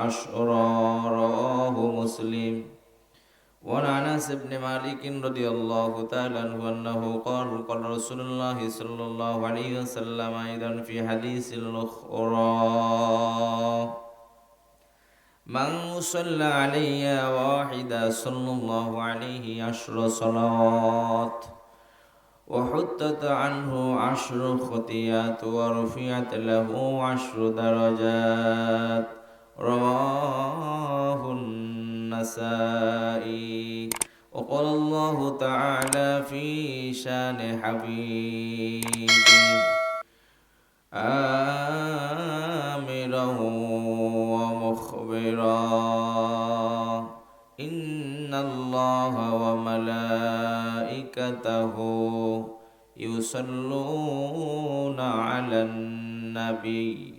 عشرا رواه مسلم. وعن أنس بن مالك رضي الله تعالى عنه أنه قال قال رسول الله صلى الله عليه وسلم أيضا في حديث الأخرى من صلى علي واحدا صلى الله عليه عشر صلوات وحطت عنه عشر خطيات ورفعت له عشر درجات. رواه النسائي وقال الله تعالى في شان حبيبه آمرا ومخبرا إن الله وملائكته يصلون على النبي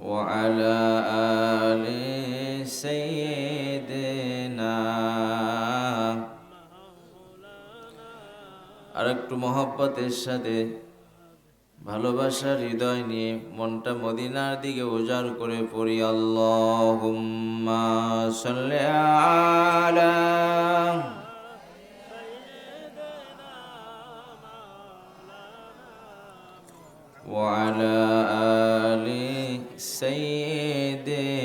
وعلى آل سيدنا আর একটু মহব্বতের সাথে ভালোবাসার হৃদয় নিয়ে মনটা মদিনার দিকে উজাড় করে পড়ি আল্লাহুম্মা সাল্লি আলা وعلى آل سيدنا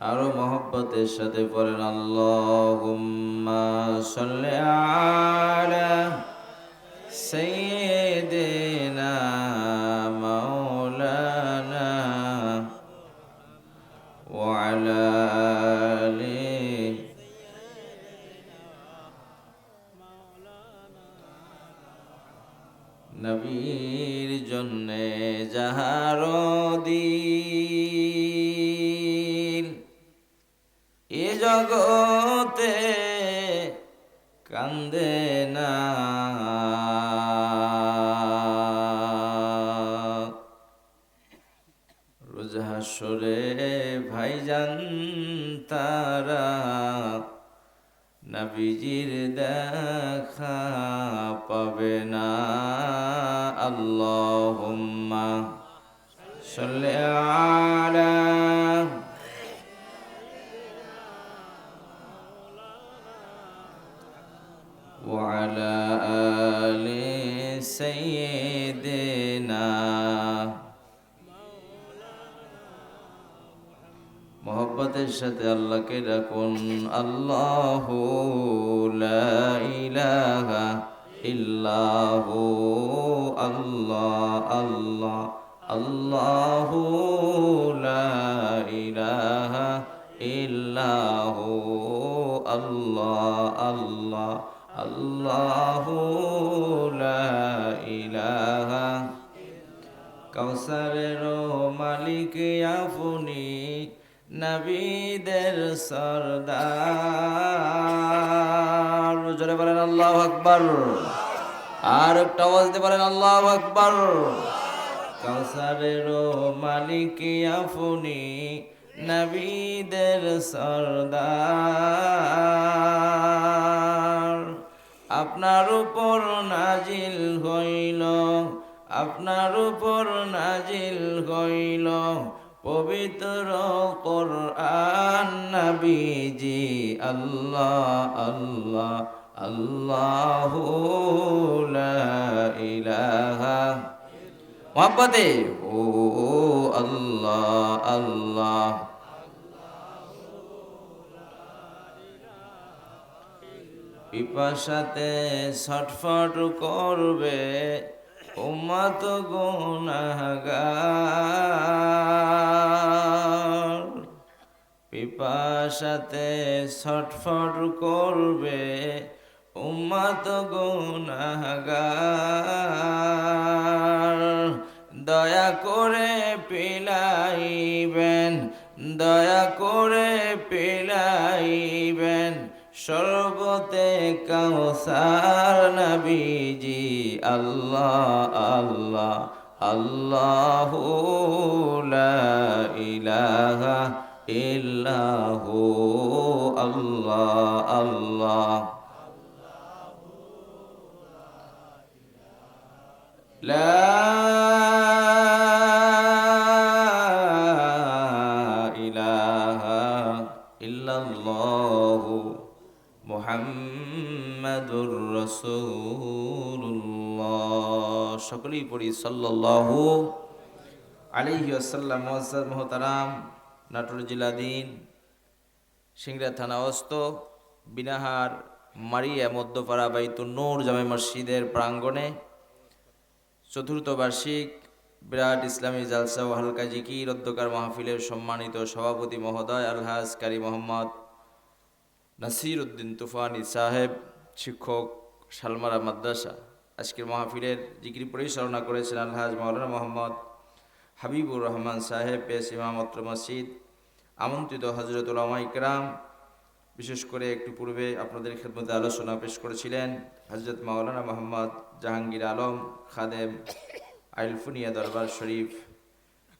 আরো মহব্বতের সাথে পড়েন আল্লাহুম্মা সাল্লি আলা সাইয়্যিদিনা জগতে কান্দে না। রোজাহাসরে ভাইজান তারা নবীজির দেখা পাবে না। আল্লাহ আল্লাহুম্মা সাল্লি মোহব্বতের সাথে আল্লাহকে ডাকুন আল্লাহ ইলাহা ইল্লাহু আল্লাহ আল্লাহ আল্লাহ ইলাহা ইল্লাহু আল্লাহ আল্লাহ আল্লাহ ইলাহা কৌসারের মালিক আপনি নবীদের সরদার। জোরে বলেন আল্লাহ আকবর। আর একটা আওয়াজ দিয়ে বলেন আল্লাহ আকবর। কৌসারের মালিক আপনি নবীদের সরদার। আপনার উপর নাজিল হইল, আপনার উপর নাজিল হইল। পবিত্র কোরআন নবীজি, আল্লাহ আল্লাহ আল্লাহ ইলাহা মোহাম্মদে, ও আল্লাহ আল্লাহ। পিপাসাতে ছটফট করবে, উম্মত গুনাহগার। পিপাসাতে ছটফট করবে উম্মত গুনাহগার। পিলাইবেন, দয়া করে পিলাইবেন সর্বতে কাউসার নবীজি। আল্লাহ আল্লাহ আল্লাহ ইলাহা ইল্লাহু আল্লাহ আল্লাহ لا إله إلا الله محمد رسول الله সকলেই পড়ি সাল্লাল্লাহু আলাইহি ওয়াসাল্লাম মুআজ্জাজ মুহতারাম নাটোর জেলাধীন সিংড়া থানা অস্ত, বিনাহার, মারিয়া, মধ্যপাড়া বাইতুন নূর, জামে মসজিদের প্রাঙ্গণে চতুর্থ বার্ষিক বিরাট ইসলামী জালসা ও হালকা জিকির, অধ্যকার মাহফিলের সম্মানিত সভাপতি মহোদয় আলহাজ কারি মোহাম্মদ নাসির উদ্দিন তুফানি সাহেব, শিক্ষক শালমারা মাদ্রাসা। আজকের মাহফিলের জিকির পরিচালনা করেছেন আলহাজ মাওলানা মোহাম্মদ হাবিবুর রহমান সাহেব, পেশ ইমামত্র মসজিদ, আমন্ত্রিত হজরত উলামা ইকরাম। বিশেষ করে একটু পূর্বে আপনাদের খেদমতে আলোচনা পেশ করেছিলেন হজরত মাওলানা মোহাম্মদ জাহাঙ্গীর আলম খাদেম আইলফুনিয়া দরবার শরীফ।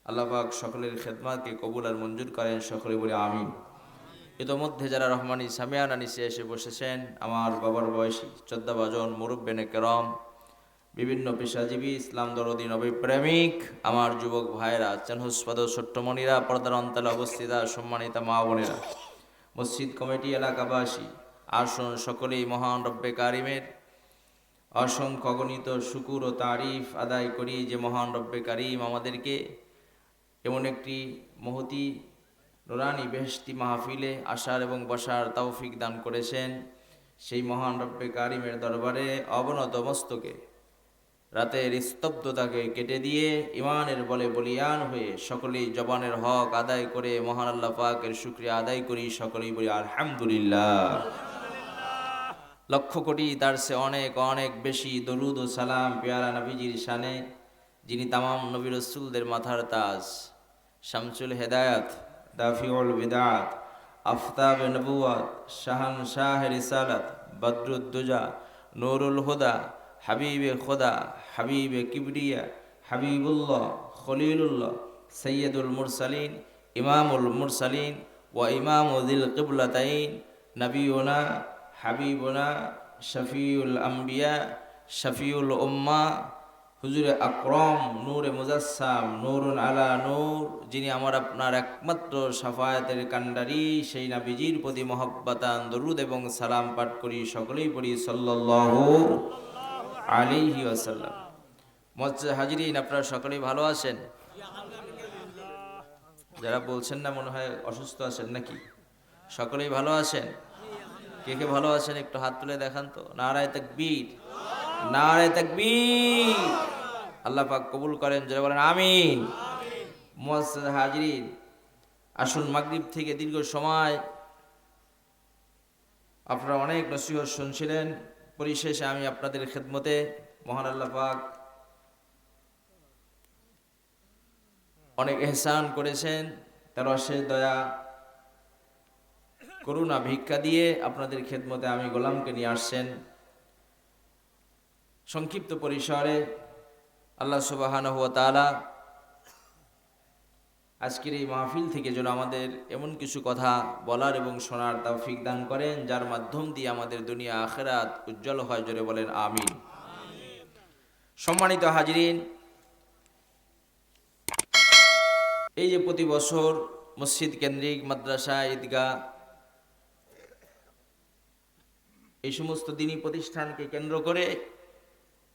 আল্লাহবাক সকলের খেদমাতকে কবুল আর মঞ্জুর করেন, সকলে বলে আমিন। ইতোমধ্যে যারা রহমানি সামিয়ানা নিচে এসে বসেছেন, আমার বাবার বয়সী চোদ্দাবাজন মুরব্বেনে কেরম বিভিন্ন পেশাজীবী ইসলাম দরদি নবী প্রেমিক, আমার যুবক ভাইয়েরা, চেনহুস্পাদ ছোট্টমণিরা, পর্দার অন্তলে অবস্থিত সম্মানিতা মা বোনেরা, মসজিদ কমিটি এলাকাবাসী, আসন সকলেই মহান রব্বে কারিমের অসংখ্য অগণিত শুকুর ও তারিফ আদায় করি যে মহান রব্বে কারিম আমাদেরকে এমন একটি মহতি নোরানি বেহস্তি মাহফিলে আসার এবং বসার তৌফিক দান করেছেন। সেই মহান রব্বে কারিমের দরবারে অবনত মস্তকে রাতের স্তব্ধতাকে কেটে দিয়ে ইমানের বলে বলিয়ান হয়ে সকলেই জবানের হক আদায় করে মহান আল্লাহ পাকের শুক্রিয়া আদায় করি, সকলেই বলি আলহামদুলিল্লাহ। লক্ষ কোটি তার সে অনেক অনেক বেশি দরুদ ও সালাম পেয়ারা নবীজির শানে, যিনি তামাম নবী রসুলদের মাথার তাজ। শামসুল হেদায়াত, দাফিউল বিদাত, আফতাব নবুয়াত শাহান শাহ রিসালাত, বদরুদ্দুজা, নুরুল হুদা হাবিবে খোদা, হাবিবে কিবরিয়া, হাবিবুল্লাহ, খলিলুল্লাহ সৈয়দুল মুরসালিন, ইমামুল মুরসালিন ও ইমাম উদিল কিবলাতাইন নবীনা হাবিবনা, শফিউল আম্বিয়া, শফিউল উম্মা, হুজুরে আকরম, নূরে মুজাসাম নূরুন আলা নূর, যিনি আমার আপনার একমাত্র সাফায়াতের কান্ডারি সেই নাবিজির প্রতি মহব্বতান দরুদ এবং সালাম পাঠ করি সকলেই পড়ি সাল্লাল্লাহু আলাইহি ওয়াসাল্লাম। মজ্জা হাজিরিন, আপনারা সকলেই ভালো আছেন? যারা বলছেন না মনে হয় অসুস্থ আছেন নাকি? সকলেই ভালো আছেন? কে কে ভালো আছেন? একটু হাত তুলে দেখান তো। নারায় তাকবীর। নারায় তাকবীর। আল্লাহ পাক কবুল করেন যারা বলেন, আমিন। মুয়াজ্জাজ হাজিরিন, আসুন মাগরিব থেকে দীর্ঘ সময়। আপনারা অনেক নসিহত শুনছিলেন। পরিশেষে আমি আপনাদের খেদমতে, মহান আল্লাহ পাক অনেক এহসান করেছেন। তার অশেষ দয়া, করুণা, ভিক্ষা দিয়ে আপনাদের খেদমতে আমি গোলামকে নিয়ে আসছেন। সংক্ষিপ্ত পরিসরে আল্লাহ সুবাহান হুয়া তালা আজকের এই মাহফিল থেকে যেন আমাদের এমন কিছু কথা বলার এবং শোনার তৌফিক দান করেন, যার মাধ্যম দিয়ে আমাদের দুনিয়া আখেরাত উজ্জ্বল হয় জোরে বলেন, আমিন। সম্মানিত হাজিরিন, এই যে প্রতি বছর মসজিদ কেন্দ্রিক, মাদ্রাসা, ঈদগাহ, এই সমস্ত দিনই প্রতিষ্ঠানকে কেন্দ্র করে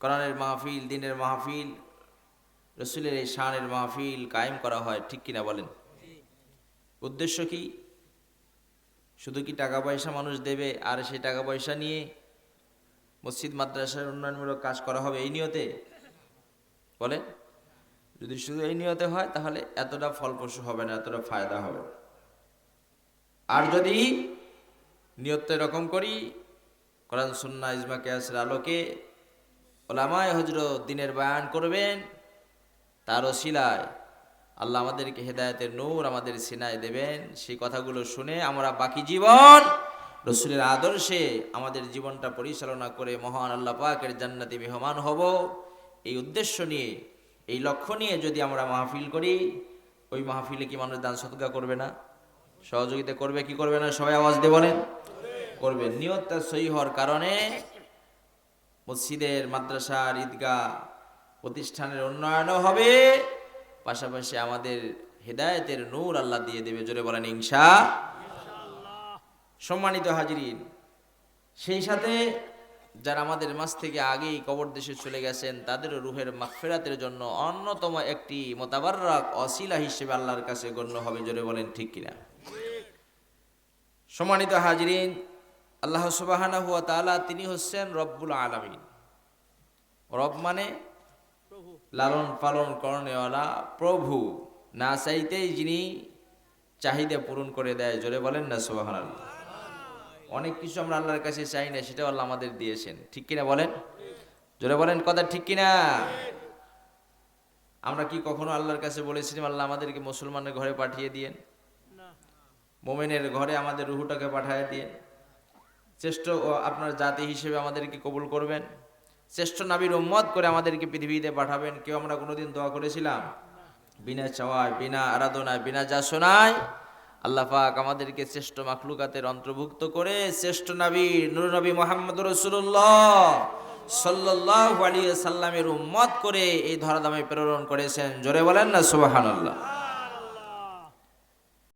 কোরআনের মাহফিল, দিনের মাহফিল রসুলের এই শানের মাহফিল কায়েম করা হয়, ঠিক কিনা বলেন? উদ্দেশ্য কি? শুধু কি টাকা পয়সা মানুষ দেবে আর সেই টাকা পয়সা নিয়ে মসজিদ, মাদ্রাসার উন্নয়নমূলক কাজ করা হবে এই নিয়তে? বলে যদি শুধু এই নিয়তে হয়, তাহলে এতটা ফলপ্রসূ হবে না, এতটা ফায়দা হবে আর যদি নিয়ত এরকম করি, কোরআন সুন্না ইজমা, কেয়াসের আলোকে ওলামায় হজরত দিনের বায়ান করবেন তার শিলায়। আল্লাহ আমাদেরকে হেদায়েতের নূর আমাদের সিনায় দেবেন। সেই কথাগুলো শুনে আমরা বাকি জীবন রসুলের আদর্শে আমাদের জীবনটা পরিচালনা করে মহান আল্লাহ পাকের জান্নাতি মেহমান হব। এই উদ্দেশ্য নিয়ে, এই লক্ষ্য নিয়ে যদি আমরা মাহফিল করি, ওই মাহফিলে কি মানুষ দান সৎকা করবে না? সহযোগিতা করবে, কি করবে না? সবাই আওয়াজ দিয়ে বলেন। করবে। নিয়তটা সহি হওয়ার কারণে মসজিদের, মাদ্রাসার ঈদগাহ প্রতিষ্ঠানের উন্নয়নও হবে। পাশাপাশি আমাদের হেদায়তের নূর আল্লাহ দিয়ে দেবে। জোরে বলেন ইংসা সম্মানিত হাজিরিন, সেই সাথে যারা আমাদের মাছ থেকে আগেই কবর দেশে চলে গেছেন, তাদেরও রুহের মাগফিরাতের জন্য অন্যতম একটি মোতাবারক অশিলা হিসেবে আল্লাহর কাছে গণ্য হবে। জোরে বলেন, ঠিক কিনা? সম্মানিত হাজিরিন, আল্লাহ সুবাহানা হুয়া তাআলা তিনি হচ্ছেন রব্বুল আলামিন। রব মানে লালন পালন করণেওয়ালা প্রভু না চাইতেই যিনি চাহিদা পূরণ করে দেয় জোরে বলেন না সুবাহান অনেক কিছু আমরা আল্লাহর কাছে চাই না সেটাও আল্লাহ আমাদের দিয়েছেন। ঠিক কিনা বলেন? জোরে বলেন কথা ঠিক কিনা? আমরা কি কখনো আল্লাহর কাছে বলেছিলাম আল্লাহ আমাদেরকে মুসলমানের ঘরে পাঠিয়ে দিয়েন? মোমেনের ঘরে আমাদের রুহুটাকে পাঠিয়ে দিয়ে শ্রেষ্ঠ আপনার জাতি হিসেবে আমাদেরকে কবুল করবেন। শ্রেষ্ঠ নাবির উম্মত করে আমাদেরকে পৃথিবীতে পাঠাবেন। কেউ আমরা কোনোদিন দোয়া করেছিলাম? বিনা চাওয়ায়, বিনা আরাধনায়, বিনা যাচনায় আল্লাহ পাক আমাদেরকে শ্রেষ্ঠ মাখলুকাতের অন্তর্ভুক্ত করে শ্রেষ্ঠ নবী, নুর নবী মোহাম্মদ রসুল্লাহ সাল্লাহ আলী সাল্লামের উম্মত করে এই ধরাধামে প্রেরণ করেছেন। জোরে বলেন না সুবাহান আল্লাহ